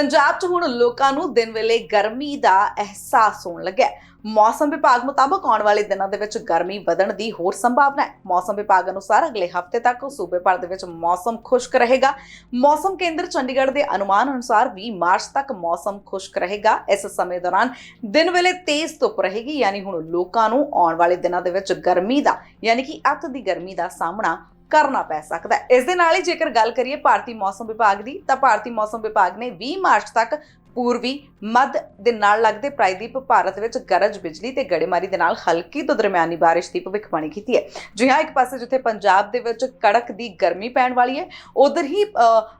ਪੰਜਾਬ 'ਚ ਹੁਣ ਲੋਕਾਂ ਨੂੰ ਦਿਨ ਵੇਲੇ ਗਰਮੀ ਦਾ ਅਹਿਸਾਸ ਹੋਣ ਲੱਗਿਆ ਮੌਸਮ ਵਿਭਾਗ ਮੁਤਾਬਕ ਆਉਣ ਵਾਲੇ ਦਿਨਾਂ ਦੇ ਵਿੱਚ ਗਰਮੀ ਵਧਣ ਦੀ ਹੋਰ ਸੰਭਾਵਨਾ ਹੈ। ਮੌਸਮ ਵਿਭਾਗ ਅਨੁਸਾਰ ਅਗਲੇ ਹਫ਼ਤੇ ਤੱਕ ਸੂਬੇ ਭਰ ਦੇ ਵਿੱਚ ਮੌਸਮ ਖੁਸ਼ਕ ਰਹੇਗਾ। ਮੌਸਮ ਕੇਂਦਰ ਚੰਡੀਗੜ੍ਹ ਦੇ ਅਨੁਮਾਨ ਅਨੁਸਾਰ 20 ਮਾਰਚ ਤੱਕ ਮੌਸਮ ਖੁਸ਼ਕ ਰਹੇਗਾ। ਇਸ ਸਮੇਂ ਦੌਰਾਨ ਦਿਨ ਵੇਲੇ ਤੇਜ਼ ਧੁੱਪ ਰਹੇਗੀ, ਯਾਨੀ ਹੁਣ ਲੋਕਾਂ ਨੂੰ ਆਉਣ ਵਾਲੇ ਦਿਨਾਂ ਦੇ ਵਿੱਚ ਗਰਮੀ ਦਾ, ਯਾਨੀ ਕਿ ਅੱਤ ਦੀ ਗਰਮੀ ਦਾ ਸਾਹਮਣਾ ਕਰਨਾ ਪੈ ਸਕਦਾ ਹੈ। ਇਸ ਦੇ ਨਾਲ ਹੀ ਜੇਕਰ ਗੱਲ ਕਰੀਏ ਭਾਰਤੀ ਮੌਸਮ ਵਿਭਾਗ ਦੀ, ਤਾਂ ਭਾਰਤੀ ਮੌਸਮ ਵਿਭਾਗ ਨੇ 20 ਮਾਰਚ ਤੱਕ ਪੂਰਬੀ ਮੱਧ ਦੇ ਨਾਲ ਲੱਗਦੇ ਪ੍ਰਾਇਦੀਪ ਭਾਰਤ ਵਿੱਚ ਗਰਜ ਬਿਜਲੀ ਤੇ ਗੜੇਮਾਰੀ ਦੇ ਨਾਲ ਹਲਕੀ ਤੋਂ ਦਰਮਿਆਨੀ ਬਾਰਿਸ਼ ਦੀ ਭਵਿੱਖਬਾਣੀ ਕੀਤੀ ਹੈ। ਜੀ ਹਾਂ, ਇੱਕ ਪਾਸੇ ਜਿੱਥੇ ਪੰਜਾਬ ਦੇ ਵਿੱਚ ਕੜਕ ਦੀ ਗਰਮੀ ਪੈਣ ਵਾਲੀ ਹੈ, ਉਧਰ ਹੀ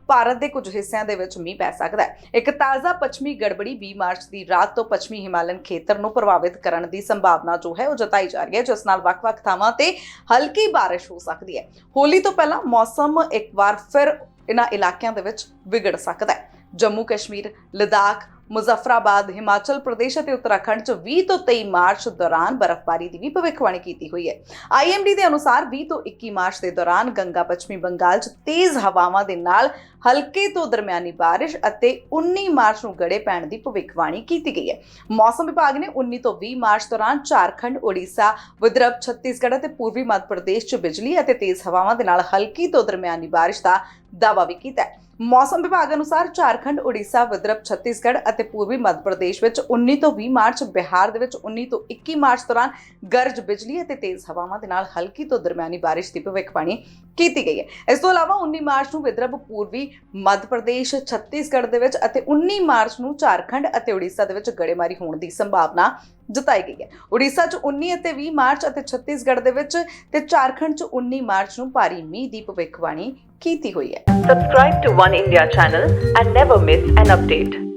ਭਾਰਤ ਦੇ ਕੁਝ ਹਿੱਸਿਆਂ ਦੇ ਵਿੱਚ ਮੀਂਹ ਪੈ ਸਕਦਾ ਹੈ। ਇੱਕ ਤਾਜ਼ਾ ਪੱਛਮੀ ਗੜਬੜੀ 20 ਮਾਰਚ ਦੀ ਰਾਤ ਤੋਂ ਪੱਛਮੀ ਹਿਮਾਲਯਨ ਖੇਤਰ ਨੂੰ ਪ੍ਰਭਾਵਿਤ ਕਰਨ ਦੀ ਸੰਭਾਵਨਾ ਜੋ ਹੈ ਉਹ ਜਤਾਈ ਜਾ ਰਹੀ ਹੈ, ਜਿਸ ਨਾਲ ਵੱਖ-ਵੱਖ ਥਾਵਾਂ ਤੇ ਹਲਕੀ ਬਾਰਿਸ਼ ਹੋ ਸਕਦੀ ਹੈ। ਹੋਲੀ ਤੋਂ ਪਹਿਲਾਂ ਮੌਸਮ ਇੱਕ ਵਾਰ ਫਿਰ ਇਹਨਾਂ ਇਲਾਕਿਆਂ ਦੇ ਵਿੱਚ ਵਿਗੜ ਸਕਦਾ ਹੈ। ਜੰਮੂ ਕਸ਼ਮੀਰ ਲਦਾਖ ਮੁਜ਼ੱਫਰਾਬਾਦ ਹਿਮਾਚਲ ਪ੍ਰਦੇਸ਼ ਅਤੇ ਉੱਤਰਾਖੰਡ 'ਚ 20 ਤੋਂ 23 ਮਾਰਚ ਦੌਰਾਨ ਬਰਫ਼ਬਾਰੀ ਦੀ ਵੀ ਭਵਿੱਖਬਾਣੀ ਕੀਤੀ ਹੋਈ ਹੈ। ਆਈਐਮਡੀ ਦੇ ਅਨੁਸਾਰ 20 ਤੋਂ 21 ਮਾਰਚ ਦੇ ਦੌਰਾਨ ਗੰਗਾ ਪੱਛਮੀ ਬੰਗਾਲ 'ਚ ਤੇਜ਼ ਹਵਾਵਾਂ ਦੇ ਨਾਲ ਹਲਕੇ ਤੋਂ ਦਰਮਿਆਨੀ ਬਾਰਿਸ਼ ਅਤੇ 19 ਮਾਰਚ ਨੂੰ ਗੜੇ ਪੈਣ ਦੀ ਭਵਿੱਖਬਾਣੀ ਕੀਤੀ ਗਈ ਹੈ। ਮੌਸਮ ਵਿਭਾਗ ਨੇ 19 ਤੋਂ 20 ਮਾਰਚ ਦੌਰਾਨ ਝਾਰਖੰਡ, ਓਡੀਸ਼ਾ, ਵਿਦਰਭ, ਛੱਤੀਸਗੜ੍ਹ ਅਤੇ ਪੂਰਬੀ ਮੱਧ ਪ੍ਰਦੇਸ਼ 'ਚ ਬਿਜਲੀ ਅਤੇ ਤੇਜ਼ ਹਵਾਵਾਂ ਦੇ ਨਾਲ ਹਲਕੀ ਤੋਂ ਦਰਮਿਆਨੀ ਬਾਰਿਸ਼ ਦਾ ਦਾਅਵਾ ਵੀ ਕੀਤਾ ਹੈ। ਮੌਸਮ ਵਿਭਾਗ ਅਨੁਸਾਰ ਝਾਰਖੰਡ, ਉੜੀਸਾ ਵਿਦਰਭ, ਛੱਤੀਸਗੜ੍ਹ ਅਤੇ ਪੂਰਬੀ ਮੱਧ ਪ੍ਰਦੇਸ਼ ਵਿੱਚ 19 ਤੋਂ 20 ਮਾਰਚ, ਬਿਹਾਰ ਦੇ ਵਿੱਚ 19 ਤੋਂ 21 ਮਾਰਚ ਦੌਰਾਨ ਗਰਜ ਬਿਜਲੀ ਅਤੇ ਤੇਜ਼ ਹਵਾਵਾਂ ਦੇ ਨਾਲ ਹਲਕੀ ਤੋਂ ਦਰਮਿਆਨੀ ਬਾਰਿਸ਼ ਦੀ ਭਵਿੱਖਬਾਣੀ ਕੀਤੀ ਗਈ ਹੈ। ਇਸ ਤੋਂ ਇਲਾਵਾ 19 ਮਾਰਚ ਨੂੰ ਵਿਦਰਭ, ਪੂਰਬੀ ਮੱਧ ਪ੍ਰਦੇਸ਼, ਛੱਤੀਸਗੜ੍ਹ ਦੇ ਵਿੱਚ ਅਤੇ 19 ਮਾਰਚ ਨੂੰ ਝਾਰਖੰਡ ਅਤੇ ਉੜੀਸਾ ਦੇ ਵਿੱਚ ਗੜੇਮਾਰੀ ਹੋਣ ਦੀ ਸੰਭਾਵਨਾ ਜਤਾਈ ਗਈ ਹੈ। ਉੜੀਸਾ 'ਚ 19 ਅਤੇ 20 ਮਾਰਚ ਅਤੇ ਛੱਤੀਸਗੜ੍ਹ ਦੇ ਵਿੱਚ ਤੇ ਝਾਰਖੰਡ 'ਚ 19 ਮਾਰਚ ਨੂੰ ਭਾਰੀ ਮੀਂਹ ਦੀ ਭਵਿੱਖਬਾਣੀ ਕੀਤੀ ਹੋਈ ਹੈ subscribe to 1 India channel and never miss an update